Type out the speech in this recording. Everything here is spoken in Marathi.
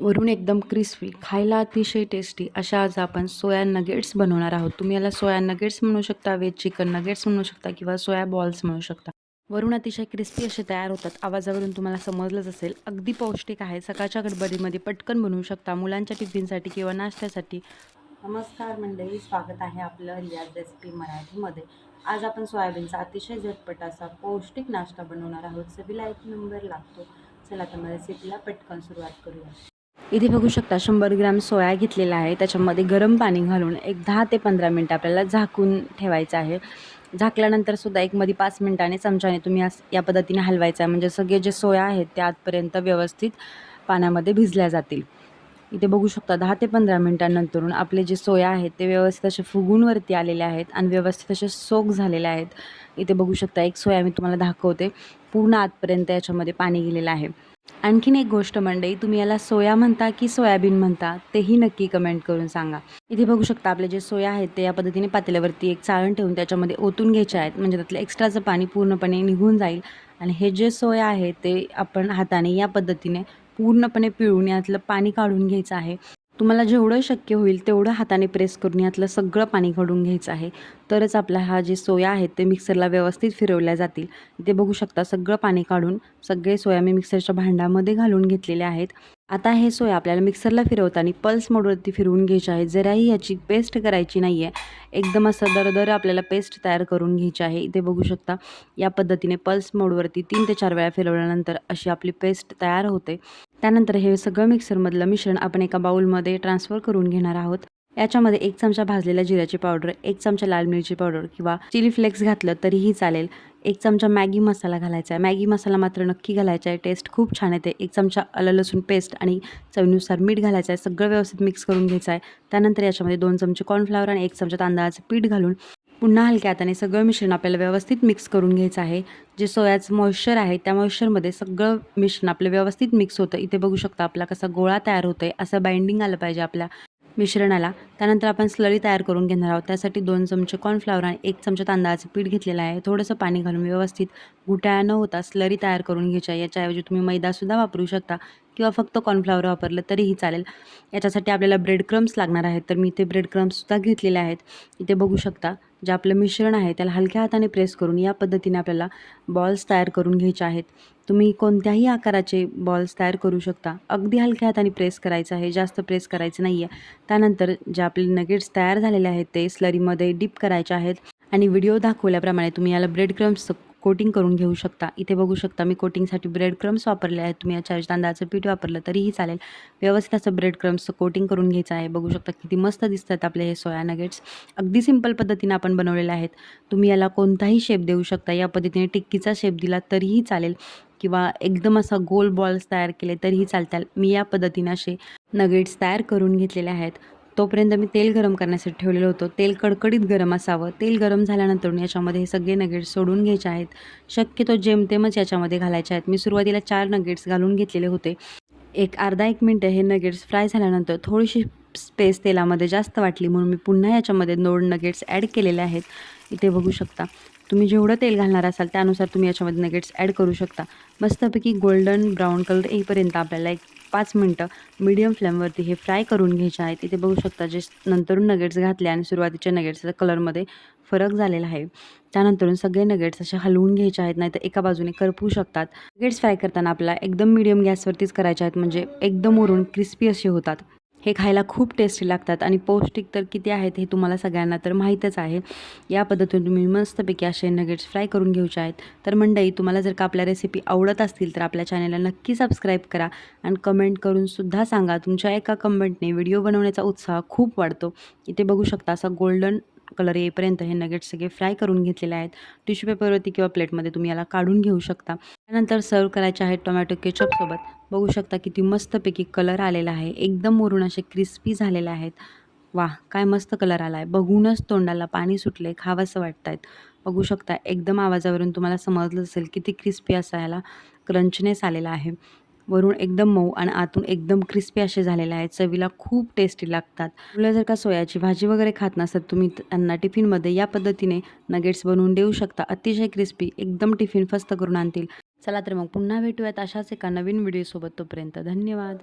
वरून एकदम क्रिस्पी खायला अतिशय टेस्टी अशा आज आपण सोया नगेट्स बनवणार आहोत. तुम्ही याला सोया नगेट्स म्हणू शकता वेज चिकन नगेट्स म्हणू शकता किंवा सोया बॉल्स म्हणू शकता. वरून अतिशय क्रिस्पी असे तयार होतात. आवाजावरून तुम्हाला समजलंच असेल. अगदी पौष्टिक आहे. सकाळच्या गडबडीमध्ये पटकन बनवू शकता. मुलांच्या टिफिनसाठी किंवा नाश्त्यासाठी. नमस्कार मंडळी. स्वागत आहे आपलं रियाज रेसिपी मराठीमध्ये. आज आपण सोयाबीनचा अतिशय झटपट असा पौष्टिक नाश्ता बनवणार आहोत. सभीला एक नंबर लागतो. चला तर मग रेसिपीला पटकन सुरुवात करूया. इथे बघू शकता शंभर ग्रॅम सोया घेतलेला आहे. त्याच्यामध्ये गरम पाणी घालून एक दहा ते पंधरा मिनटं आपल्याला झाकून ठेवायचं आहे. झाकल्यानंतर सुद्धा एक मध्ये पाच मिनिटाने चमच्याने तुम्ही अस या पद्धतीने हलवायचं आहे. म्हणजे सगळे जे सोया आहेत ते आतपर्यंत व्यवस्थित पाण्यामध्ये भिजल्या जातील. इथे बघू शकता दहा ते पंधरा मिनटांनंतरून आपले जे सोया आहेत ते व्यवस्थित असे फुगूनवरती आलेले आहेत आणि व्यवस्थित असे सोक झालेले आहेत. इथे बघू शकता एक सोया मी तुम्हाला दाखवते. पूर्ण आतपर्यंत याच्यामध्ये पाणी गेलेलं आहे. आणखीन एक गोष्ट मंडई तुम्ही याला सोया म्हणता की सोयाबीन म्हणता तेही नक्की कमेंट करून सांगा. इथे बघू शकता आपले जे सोया आहेत ते या पद्धतीने पातेल्यावरती एक चाळण ठेवून त्याच्यामध्ये ओतून घ्यायचे आहेत. म्हणजे त्यातलं एक्स्ट्राचं पाणी पूर्णपणे निघून जाईल. आणि हे जे सोया आहे ते आपण हाताने या पद्धतीने पूर्णपणे पिळून यातलं पाणी काढून घ्यायचं आहे. तुम्हाला जेवढं शक्य होईल तेवढं हाताने प्रेस करून यातलं सगळं पाणी काढून घ्यायचं आहे. तरच आपला हा जे सोया आहेत ते मिक्सरला व्यवस्थित फिरवल्या जातील. इथे बघू शकता सगळं पाणी काढून सगळे सोया मी मिक्सरच्या भांड्यामध्ये घालून घेतलेले आहेत. आता हे सोया आपल्याला मिक्सरला फिरवताना पल्स मोडवरती फिरवून घ्यायचे आहे. जराही याची पेस्ट करायची नाही आहे एकदम असं दरदर आपल्याला पेस्ट तयार करून घ्यायची आहे. इथे बघू शकता या पद्धतीने पल्स मोडवरती तीन ते चार वेळा फिरवल्यानंतर अशी आपली पेस्ट तयार होते. त्यानंतर हे सगळं मिक्सरमधलं मिश्रण आपण एका बाउलमध्ये ट्रान्सफर करून घेणार आहोत. याच्यामध्ये एक चमचा भाजलेल्या जिऱ्याची पावडर एक चमचा लाल मिरची पावडर किंवा चिली फ्लेक्स घातलं तरीही चालेल. एक चमचा मॅगी मसाला घालायचा आहे. मॅगी मसाला मात्र नक्की घालायचा आहे. टेस्ट खूप छान येते. एक चमचा आलं लसूण पेस्ट आणि चवीनुसार मीठ घालायचं आहे. सगळं व्यवस्थित मिक्स करून घ्यायचं आहे. त्यानंतर याच्यामध्ये दोन चमचे कॉर्नफ्लावर आणि एक चमचा तांदळाचं पीठ घालून पुन्हा हलक्या हाताने सगळं मिश्रण आपल्याला व्यवस्थित मिक्स करून घ्यायचं आहे. जे सोयाचं मॉइश्चर आहे त्या मॉइश्चरमध्ये सगळं मिश्रण आपलं व्यवस्थित मिक्स होतं. इथे बघू शकता आपला कसा गोळा तयार होतो आहे असं बाइंडिंग आलं पाहिजे आपल्या मिश्रणाला. त्यानंतर आपण स्लरी तयार करून घेणार आहोत. त्यासाठी दोन चमचे कॉर्नफ्लावर आणि एक चमचा तांदळाचं पीठ घेतलेलं आहे. थोडंसं पाणी घालून व्यवस्थित घुटाळा न होता स्लरी तयार करून घ्यायची आहे याच्याऐवजी तुम्ही मैदासुद्धा वापरू शकता किंवा फक्त कॉर्नफ्लावर वापरलं तरीही चालेल. याच्यासाठी आपल्याला ब्रेड क्रम्स लागणार आहेत. तर मी इथे ब्रेड क्रम्ससुद्धा घेतलेले आहेत. इथे बघू शकता जे आपलं मिश्रण आहे त्याला हलक्या हाताने प्रेस करून या पद्धतीने आपल्याला बॉल्स तयार करून घ्यायचे आहेत. तुम्ही कोणत्याही आकाराचे बॉल्स तयार करू शकता. अगदी हलक्या हाताने प्रेस करायचं आहे जास्त प्रेस करायचं नाही आहे त्यानंतर जे आपले नगेट्स तयार झालेले आहेत ते स्लरीमध्ये डिप करायचे आहेत. आणि व्हिडिओ दाखवल्याप्रमाणे तुम्ही याला ब्रेड क्रम्स कोटिंग करून घेऊ शकता. इथे बघू शकता मी कोटिंगसाठी ब्रेड क्रम्स वापरले आहेत. तुम्ही याच्या तांदळाचं पीठ वापरलं तरीही चालेल. व्यवस्थित असं ब्रेड क्रम्सचं कोटिंग करून घ्यायचं आहे. बघू शकता किती मस्त दिसतात आपले हे सोया नगेट्स अगदी सिंपल पद्धतीनं आपण बनवलेले आहेत. तुम्ही याला कोणताही शेप देऊ शकता. या पद्धतीने टिक्कीचा शेप दिला तरीही चालेल. किंवा एकदम असा गोल बॉल्स तयार केले तरीही चालतात. मी या पद्धतीने असे नगेट्स तयार करून घेतलेले आहेत. तोपर्यंत मी तेल गरम करण्यासाठी ठेवलेलं होतं. तेल कडकडीत गरम असावं. तेल गरम झाल्यानंतर याच्यामध्ये हे सगळे नगेट्स सोडून घ्यायचे आहेत. शक्यतो जेमतेमच याच्यामध्ये घालायचे आहेत. मी सुरुवातीला चार नगेट्स घालून घेतलेले होते. एक अर्धा एक मिनटं हे नगेट्स फ्राय झाल्यानंतर थोडीशी स्पेस तेलामध्ये जास्त वाटली म्हणून मी पुन्हा याच्यामध्ये दोन नगेट्स ॲड केलेले आहेत. इथे बघू शकता. तुम्ही जेवढं तेल घालणार असाल त्यानुसार तुम्ही याच्यामध्ये नगेट्स ॲड करू शकता. मस्तपैकी गोल्डन ब्राऊन कलर येईपर्यंत आपल्याला एक पाच मिनटं मीडियम फ्लेमवरती हे फ्राय करून घ्यायचे आहेत इथे बघू शकता जे नंतरून नगेट्स घातले आणि सुरुवातीच्या नगेट्सचा कलरमध्ये फरक झालेला आहे. त्यानंतरून सगळे नगेट्स असे हलवून घ्यायचे आहेत नाही तर एका बाजूने करपू शकतात. नगेट्स फ्राय करताना आपल्याला एकदम मीडियम गॅसवरतीच करायचे आहेत म्हणजे एकदम उरून क्रिस्पी असे होतात. हे खायला खूप टेस्टी लागतात आणि पौष्टिक तर किती आहेत हे तुम्हाला सगळ्यांना तर माहीतच आहे. या पद्धतीने तुम्ही मस्तपैकी असे नगेट्स फ्राय करून घ्यायचे आहेत तर मंडई तुम्हाला जर का आपल्या रेसिपी आवडत असतील तर आपल्या चॅनलला नक्की सबस्क्राईब करा आणि कमेंट करूनसुद्धा सांगा. तुमच्या एका कमेंटने व्हिडिओ बनवण्याचा उत्साह खूप वाढतो. इथे बघू शकता असा गोल्डन कलर येईपर्यंत हे नगेट्स सगळे फ्राय करून घेतलेले आहेत. टिश्यू पेपरवरती किंवा प्लेटमध्ये तुम्ही याला काढून घेऊ शकता. त्यानंतर सर्व करायचे आहेत टोमॅटो केचपसोबत बघू शकता किती मस्तपैकी कलर आलेला आहे. एकदम वरून असे क्रिस्पी झालेले आहेत. वा काय मस्त कलर आला आहे बघूनच तोंडाला पाणी सुटले खावंसं वाटत आहेत बघू शकता एकदम आवाजावरून तुम्हाला समजलं असेल किती क्रिस्पी असा याला क्रंचनेस आलेला आहे. वरून एकदम मऊ आणि आतून एकदम क्रिस्पी असे झालेले आहेत. चवीला खूप टेस्टी लागतात. मुलं जर का सोयाची भाजी वगैरे खात नसतात तुम्ही त्यांना टिफिनमध्ये या पद्धतीने नगेट्स बनवून देऊ शकता. अतिशय क्रिस्पी एकदम टिफिन फस्त करून आणतील. चला तर मग पुन्हा भेटूयात अशाच एका नवीन व्हिडिओसोबत तोपर्यंत. धन्यवाद.